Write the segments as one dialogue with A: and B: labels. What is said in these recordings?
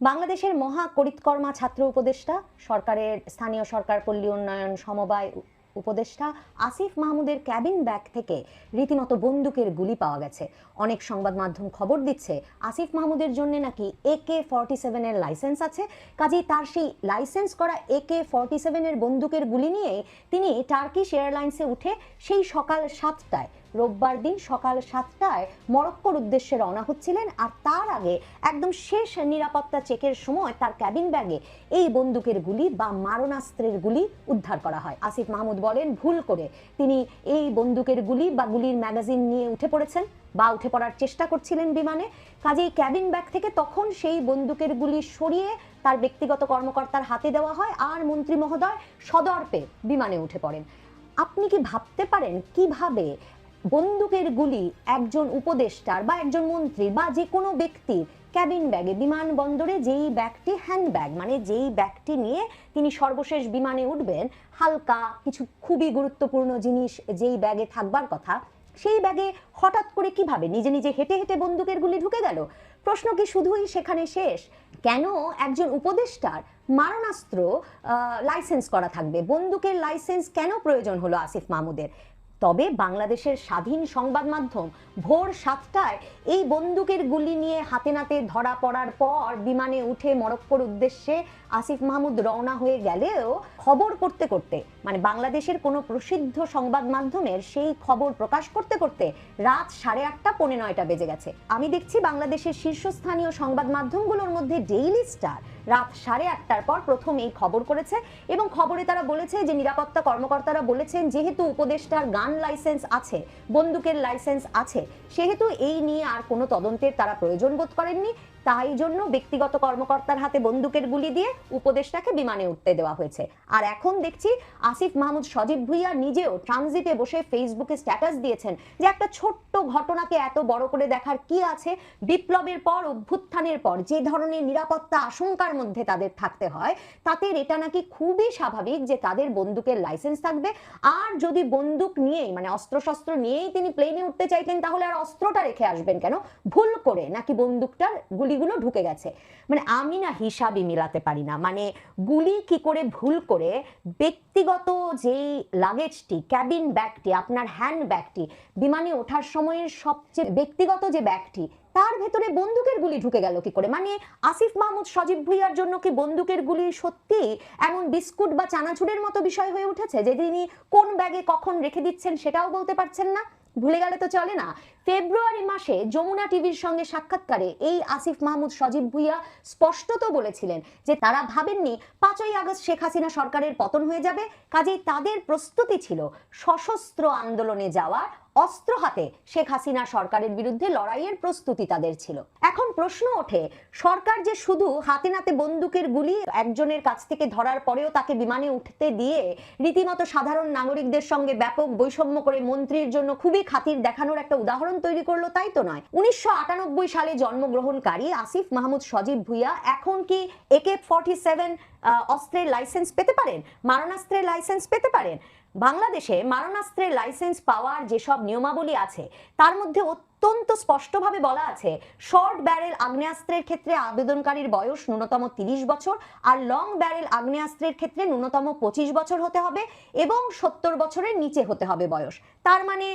A: বাংলাদেশের মহা করিতকর্মা ছাত্র উপদেষ্টা, সরকারের স্থানীয় সরকার পল্লী উন্নয়ন সমবায় উপদেষ্টা আসিফ মাহমুদের ক্যাবিন ব্যাগ থেকে রীতিমতো বন্দুকের গুলি পাওয়া গেছে। অনেক সংবাদ মাধ্যম খবর দিচ্ছে, আসিফ মাহমুদের জন্য নাকি এ কে ফর্টি সেভেনের লাইসেন্স আছে। কাজেই তার সেই লাইসেন্স করা এ কে ফর্টি সেভেনের বন্দুকের গুলি নিয়ে তিনি টার্কিশ এয়ারলাইন্সে উঠে সেই সকাল সাতটায় রোববার দিন সকাল সাতটায় মরক্কোর উদ্দেশ্যে রওনা হচ্ছিলেন আর তার আগে একদম শেষ নিরাপত্তা চেকের সময় তার ক্যাবিন ব্যাগে এই বন্দুকের গুলি বা মারণাস্ত্রের গুলি উদ্ধার করা হয়। আসিফ মাহমুদ বলেন, ভুল করে তিনি এই বন্দুকের গুলি বা গুলির ম্যাগাজিন নিয়ে উঠে পড়েছেন বা উঠে পড়ার চেষ্টা করছিলেন বিমানে। কাজেই ক্যাবিন ব্যাগ থেকে তখন সেই বন্দুকের গুলি সরিয়ে তার ব্যক্তিগত কর্মকর্তার হাতে দেওয়া হয় আর মন্ত্রী মহোদয় সদর্পে বিমানে উঠে পড়েন। আপনি কি ভাবতে পারেন কীভাবে বন্দুকের গুলি একজন উপদেষ্টার বা একজন মন্ত্রী বা যে কোনো ব্যক্তির ক্যাবিন ব্যাগে, বিমানবন্দরে যেই ব্যাগটি হ্যান্ড ব্যাগ মানে যেই ব্যাগটি নিয়ে তিনি সর্বশেষ বিমানে উঠবেন, হালকা কিছু খুবই গুরুত্বপূর্ণ জিনিস যেই ব্যাগে থাকবার কথা, সেই ব্যাগে হঠাৎ করে কীভাবে নিজে নিজে হেঁটে হেঁটে বন্দুকের গুলি ঢুকে গেল? প্রশ্ন কি শুধুই সেখানে শেষ? কেন একজন উপদেষ্টার মারণাস্ত্র লাইসেন্স করা থাকবে? বন্দুকের লাইসেন্স কেন প্রয়োজন হলো আসিফ মাহমুদের? তবে বাংলাদেশের স্বাধীন সংবাদ মাধ্যম ভোর সাতটায় এই বন্দুকের গুলি নিয়ে হাতে নাতে ধরা পড়ার পর বিমানে উঠে মরক্কোর উদ্দেশ্যে আসিফ মাহমুদ রওনা হয়ে গেলেও খবর করতে করতে মানে বাংলাদেশের কোনো প্রসিদ্ধ সংবাদ মাধ্যমের সেই খবর প্রকাশ করতে করতে রাত সাড়ে আটটা, পৌনে নয়টা বেজে গেছে। আমি দেখছি বাংলাদেশের শীর্ষস্থানীয় সংবাদ মাধ্যমগুলোর মধ্যে ডেইলি স্টার রাত সাড়ে আটটার পর প্রথম এই খবর করেছে এবং খবরে তারা বলেছে যে নিরাপত্তা কর্মকর্তারা বলেছেন, যেহেতু উপদেষ্টার গান লাইসেন্স আছে, বন্দুকের লাইসেন্স আছে, সেহেতু এই নিয়ে আর কোনো তদন্তের তারা প্রয়োজন বোধ করেননি। তাই জন্য ব্যক্তিগত কর্মকর্তার হাতে বন্দুকের গুলি দিয়ে উপদেষ্টাকে বিমানে উঠতে দেওয়া হয়েছে। আর এখন দেখছি আসিফ মাহমুদ, সজীব ভুইয়া নিজেও ট্রানজিটে বসে ফেসবুকে স্ট্যাটাস দিয়েছেন যে একটা ছোট্ট ঘটনাকে এত বড় করে দেখার কি আছে? বিপ্লবের পর, অভ্যুত্থানের পর যে ধরনের নিরাপত্তা আশঙ্কার মধ্যে তাদের থাকতে হয়, তাতে এটা নাকি খুবই স্বাভাবিক যে তাদের বন্দুকের লাইসেন্স থাকবে। আর যদি বন্দুক নিয়েই মানে অস্ত্রশস্ত্র নিয়েই তিনি প্লেনে উঠতে চাইতেন, তাহলে আর অস্ত্রটা রেখে আসবেন কেন? ভুল করে নাকি বন্দুকটার গুলিগুলো ঢুকে গেছে। মানে আমি না হিসাবই মিলাতে পারি না। মানে গুলি কি করে ভুল করে ব্যক্তিগত যেই লাগেজটি ক্যাবিন ব্যাগটি আপনার হ্যান্ড ব্যাগটি বিমানে ওঠার সময়ের সবচেয়ে ব্যক্তিগত যে ব্যাগটি তার ভেতরে বন্দুকের গুলি ঢুকে গেল কি করে? মানে আসিফ মাহমুদ, সজীব ভুইয়ার জন্য কি বন্দুকের গুলি সত্যি এমন বিস্কুট বা চানাচুরের মতো বিষয় হয়ে উঠেছে যে তিনি কোন ব্যাগে কখন রেখে দিচ্ছেন সেটাও বলতে পারছেন না? ভুলে গেলে তো চলে না। ফেব্রুয়ারি মাসে যমুনা টিভির সঙ্গে সাক্ষাৎকারে এই আসিফ মাহমুদ সজীব ভুইয়া স্পষ্টত বলেছিলেন যে তারা ভাবেননি পাঁচই আগস্ট শেখ হাসিনা সরকারের পতন হয়ে যাবে, কাজেই তাদের প্রস্তুতি ছিল সশস্ত্র আন্দোলনে যাওয়ার অস্ত্র হাতে শেখ হাসিনা সরকারের বিরুদ্ধে লড়াইয়ের প্রস্তুতি তাদের ছিল। এখন প্রশ্ন ওঠে, সরকার যে শুধু হাতে নাতে বন্দুকের গুলি একজনের কাছ থেকে ধরার পরেও তাকে বিমানে উঠতে দিয়ে রীতিমতো সাধারণ নাগরিকদের সঙ্গে ব্যাপক বৈষম্য করে মন্ত্রীর জন্য খুবই খাতির দেখানোর একটা উদাহরণ তৈরি করল, তাই তো নয়। উনিশশো সালে জন্মগ্রহণকারী আসিফ মাহমুদ সজীব ভুইয়া এখন কি একে ফর্টি সেভেন অস্ত্রের লাইসেন্স পেতে পারেন? মারণাস্ত্রের লাইসেন্স পেতে পারেন? বাংলাদেশে মারণাস্ত্রের লাইসেন্স পাওয়ার যেসব নিয়মাবলী আছে, তার মধ্যে অত্যন্ত স্পষ্টভাবে বলা আছে, শর্ট ব্যারেল আগ্নেয়াস্ত্রের ক্ষেত্রে আবেদনকারীর বয়স ন্যূনতম তিরিশ বছর আর লং ব্যারেল আগ্নেয়াস্ত্রের ক্ষেত্রে ন্যূনতম পঁচিশ বছর হতে হবে এবং সত্তর বছরের নিচে হতে হবে বয়স। তার মানে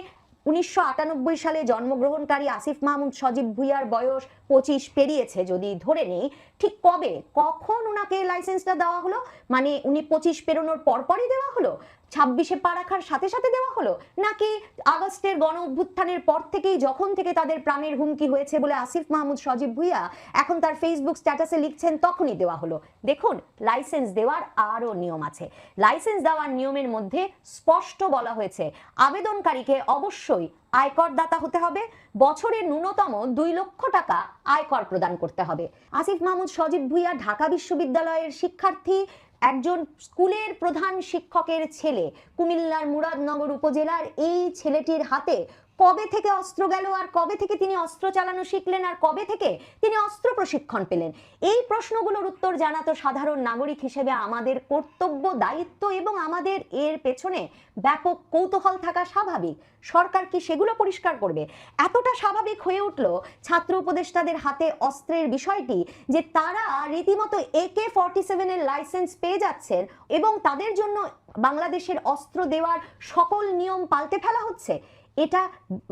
A: উনিশশো আটানব্বই সালে জন্মগ্রহণকারী আসিফ মাহমুদ সজীব ভুইয়ার বয়স পঁচিশ পেরিয়েছে যদি ধরে নেই, ঠিক কবে, কখন ওনাকে লাইসেন্সটা দেওয়া হলো? মানে উনি পঁচিশ পেরোনোর পরপরই দেওয়া হলো? ছাব্বিশে পা রাখার সাথে সাথে দেওয়া হলো? নাকি আগস্টের গণ অভ্যুত্থানের পর থেকেই যখন থেকে তাদের প্রাণের হুমকি হয়েছে বলে আসিফ মাহমুদ সজীব ভুইয়া এখন তার ফেসবুক স্ট্যাটাসে লিখছেন, তখনই দেওয়া হলো। দেখুন লাইসেন্স দেওয়ার আরও নিয়ম আছে। লাইসেন্স দেওয়ার নিয়মের মধ্যে স্পষ্ট বলা হয়েছে, আবেদনকারীকে অবশ্যই আয়কর দাতা হতে হবে। বছরে ন্যূনতম দুই লক্ষ টাকা আয়কর প্রদান করতে হবে। আসিফ মাহমুদ সজীব ভুইয়া ঢাকা বিশ্ববিদ্যালয়ের শিক্ষার্থী একজন স্কুলের প্রধান শিক্ষকের ছেলে কুমিল্লার মুরাদনগর উপজেলার এই ছেলেটির হাতে কবে থেকে অস্ত্র গেল আর কবে থেকে তিনি অস্ত্র চালানো শিখলেন আর কবে থেকে তিনি অস্ত্র প্রশিক্ষণ পেলেন? এই প্রশ্নগুলোর উত্তর জানা তো সাধারণ নাগরিক হিসেবে আমাদের কর্তব্য, দায়িত্ব এবং আমাদের এর পেছনে ব্যাপক কৌতূহল থাকা স্বাভাবিক। সরকার কি সেগুলো পরিষ্কার করবে? এতটা স্বাভাবিক হয়ে উঠল ছাত্র উপদেষ্টাদের হাতে অস্ত্রের বিষয়টি যে তারা রীতিমতো একে ফর্টি সেভেনের লাইসেন্স পেয়ে যাচ্ছেন এবং তাদের জন্য বাংলাদেশের অস্ত্র দেওয়ার সকল নিয়ম পাল্টে ফেলা হচ্ছে। এটা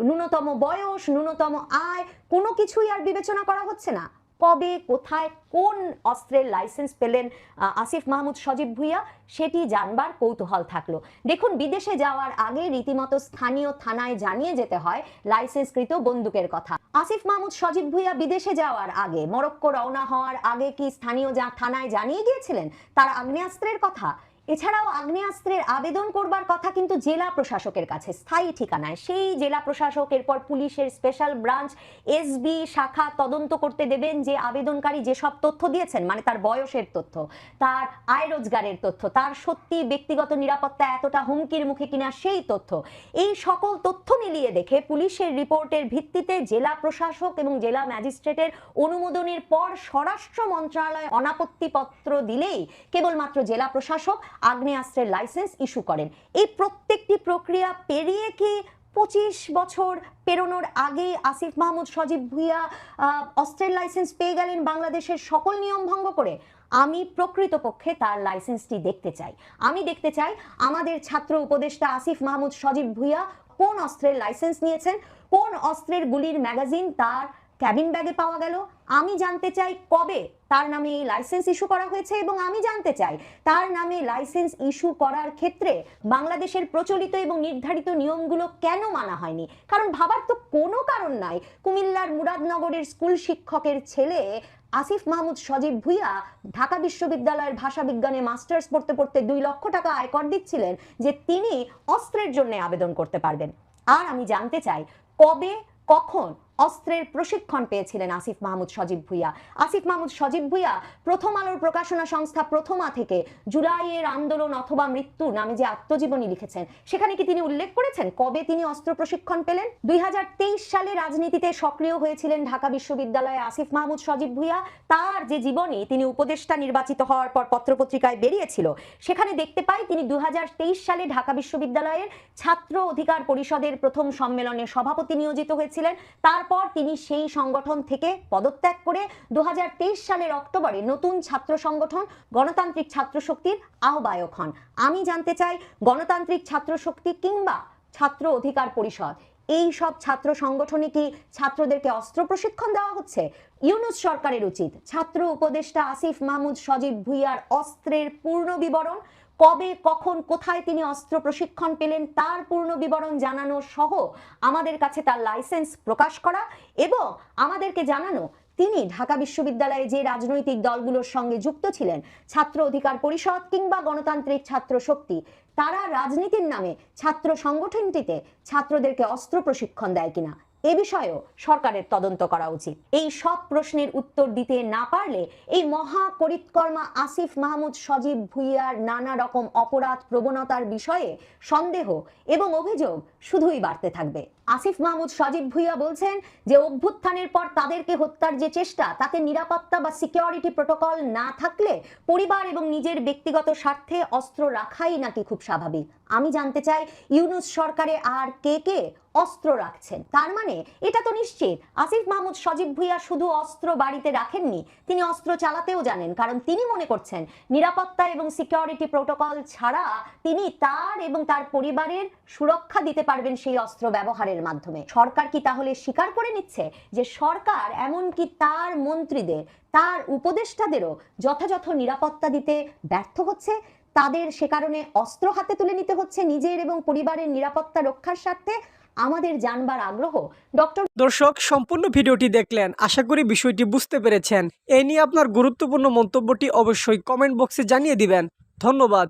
A: ন্যূনতম বয়স, ন্যূনতম আয়, কোনো কিছুই আর বিবেচনা করা হচ্ছে না। কবে, কোথায়, কোন অস্ত্রের লাইসেন্স পেলেন আসিফ মাহমুদ, সজীব ভুইয়া, সেটি জানবার কৌতূহল থাকল। দেখুন, বিদেশে যাওয়ার আগে রীতিমতো স্থানীয় থানায় জানিয়ে যেতে হয় লাইসেন্সকৃত বন্দুকের কথা। আসিফ মাহমুদ, সজীব ভুইয়া বিদেশে যাওয়ার আগে, মরক্কো রওনা হওয়ার আগে কি স্থানীয় যা থানায় জানিয়ে গিয়েছিলেন, তার আগ্নেয়াস্ত্রের কথা? এছাড়াও আগ্নেয়াস্ত্রের আবেদন করবার কথা কিন্তু জেলা প্রশাসকের কাছে, স্থায়ী ঠিকানায়। সেই জেলা প্রশাসক, এরপর পুলিশের স্পেশাল ব্রাঞ্চ এসবি শাখা তদন্ত করতে দেবেন যে আবেদনকারী যেসব তথ্য দিয়েছেন মানে তার বয়সের তথ্য, তার আয় রোজগারের তথ্য, তার সত্যি ব্যক্তিগত নিরাপত্তা এতটা হুমকির মুখে কিনা সেই তথ্য, এই সকল তথ্য মিলিয়ে দেখে পুলিশের রিপোর্টের ভিত্তিতে জেলা প্রশাসক এবং জেলা ম্যাজিস্ট্রেটের অনুমোদনের পর স্বরাষ্ট্র মন্ত্রণালয় অনাপত্তিপত্র দিলেই কেবলমাত্র জেলা প্রশাসক আগ্নেয়াস্ত্রের লাইসেন্স ইস্যু করেন। এই প্রত্যেকটি প্রক্রিয়া পেরিয়ে কি পঁচিশ বছর পেরোনোর আগে আসিফ মাহমুদ, সজীব ভুইয়া অস্ত্রের লাইসেন্স পেয়ে গেলেন বাংলাদেশের সকল নিয়ম ভঙ্গ করে? আমি প্রকৃতপক্ষে তার লাইসেন্সটি দেখতে চাই। আমি দেখতে চাই আমাদের ছাত্র উপদেষ্টা আসিফ মাহমুদ, সজীব ভুইয়া কোন অস্ত্রের লাইসেন্স নিয়েছেন, কোন অস্ত্রের গুলির ম্যাগাজিন তার ক্যাবিন ব্যাগে পাওয়া গেল। আমি জানতে চাই কবে তার নামে এই লাইসেন্স ইস্যু করা হয়েছে এবং আমি জানতে চাই তার নামে লাইসেন্স ইস্যু করার ক্ষেত্রে বাংলাদেশের প্রচলিত এবং নির্ধারিত নিয়মগুলো কেন মানা হয়নি? কারণ ভাবার তো কোনো কারণ নাই। কুমিল্লার মুরাদনগরের স্কুল শিক্ষকের ছেলে আসিফ মাহমুদ সজীব ভুইয়া ঢাকা বিশ্ববিদ্যালয়ের ভাষা বিজ্ঞানে মাস্টার্স পড়তে পড়তে দুই লক্ষ টাকা আয়কর দিচ্ছিলেন যে তিনি অস্ত্রের জন্য আবেদন করতে পারবেন। আর আমি জানতে চাই কবে, কখন অস্ত্রের প্রশিক্ষণ পেয়েছিলেন আসিফ মাহমুদ সজীব ভুইয়া। আসিফ মাহমুদ সজীব ভুইয়া, প্রথম আলোর প্রকাশনা সংস্থা প্রথমা থেকে জুলাইয়ের আন্দোলন অথবা মৃত্যু নামে যে আত্মজীবনী লিখেছেন, সেখানে কি তিনি উল্লেখ করেছেন? কবে তিনি অস্ত্র প্রশিক্ষণ পেলেন? দুই হাজার তেইশ সালে রাজনীতিতে সক্রিয় হয়েছিলেন ঢাকা বিশ্ববিদ্যালয়ে আসিফ মাহমুদ সজীব ভুইয়া। তার যে জীবনী, তিনি উপদেষ্টা নির্বাচিত হওয়ার পর পত্রপত্রিকায় বেরিয়েছিল। সেখানে দেখতে পাই তিনি দুই হাজার তেইশ সালে ঢাকা বিশ্ববিদ্যালয়ের ছাত্র অধিকার পরিষদের প্রথম সম্মেলনে সভাপতি নিয়োজিত হয়েছিলেন। তারপর তিনি সেই সংগঠন থেকে পদত্যাগ করে দু সালের অক্টোবরে নতুন ছাত্র সংগঠন গণতান্ত্রিক ছাত্র শক্তির আহ্বায়ক হন। আমি জানতে চাই, গণতান্ত্রিক ছাত্র শক্তি কিংবা ছাত্র অধিকার পরিষদ, এই সব ছাত্র সংগঠনে কি ছাত্রদেরকে অস্ত্র প্রশিক্ষণ দেওয়া হচ্ছে? ইউনুস সরকারের উচিত। ছাত্র উপদেষ্টা আসিফ মাহমুদ সজীব ভুইয়ার অস্ত্রের পূর্ণ বিবরণ কবে, কখন, কোথায় তিনি অস্ত্র প্রশিক্ষণ পেলেন তার পূর্ণ বিবরণ জানানো সহ আমাদের কাছে তার লাইসেন্স প্রকাশ করা এবং আমাদেরকে জানানো তিনি ঢাকা বিশ্ববিদ্যালয়ে যে রাজনৈতিক দলগুলোর সঙ্গে যুক্ত ছিলেন, ছাত্র অধিকার পরিষদ কিংবা গণতান্ত্রিক ছাত্র শক্তি, তারা রাজনীতির নামে ছাত্র সংগঠনটিতে ছাত্রদেরকে অস্ত্র প্রশিক্ষণ দেয় কিনা? এ বিষয়েও সরকারের তদন্ত করা উচিত। এই সব প্রশ্নের উত্তর দিতে না পারলে এই মহা করিতকর্মা আসিফ মাহমুদ, সজীব ভুইয়ার নানা রকম অপরাধ প্রবণতার বিষয়ে সন্দেহ এবং অভিযোগ শুধুই বাড়তে থাকবে। আসিফ মাহমুদ, সজীব ভুইয়া বলছেন যে, অভ্যুত্থানের পর তাদেরকে হত্যার যে চেষ্টা, তাতে নিরাপত্তা বা সিকিউরিটি প্রোটোকল না থাকলে পরিবার এবং নিজের ব্যক্তিগত স্বার্থে অস্ত্র রাখাই নাকি খুব স্বাভাবিক। আমি জানতে চাই, ইউনুস সরকারে আর কে কে অস্ত্র রাখছেন? তার মানে এটা তো নিশ্চিত। আসিফ মাহমুদ, সজীব ভুইয়া শুধু অস্ত্র বাড়িতে রাখেননি, তিনি অস্ত্র চালাতেও জানেন, কারণ তিনি মনে করছেন নিরাপত্তা এবং সিকিউরিটি প্রোটোকল ছাড়া তিনি তার এবং তার পরিবারের সুরক্ষা দিতে পারবেন সেই অস্ত্র ব্যবহারের মাধ্যমে। সরকার কি তাহলে স্বীকার করে নিচ্ছে যে সরকার এমনকি তার মন্ত্রীদের, তার উপদেষ্টাদেরও যথাযথ নিরাপত্তা দিতে ব্যর্থ হচ্ছে? তাদের সে কারণে অস্ত্র হাতে তুলে নিতে হচ্ছে নিজের এবং পরিবারের নিরাপত্তা রক্ষার স্বার্থে? আমাদের জানবার আগ্রহ ডক্টর
B: দর্শক, সম্পূর্ণ ভিডিওটি দেখলেন। আশা করি বিষয়টি বুঝতে পেরেছেন। এ নিয়ে আপনার গুরুত্বপূর্ণ মন্তব্যটি অবশ্যই কমেন্ট বক্সে জানিয়ে দিবেন। ধন্যবাদ।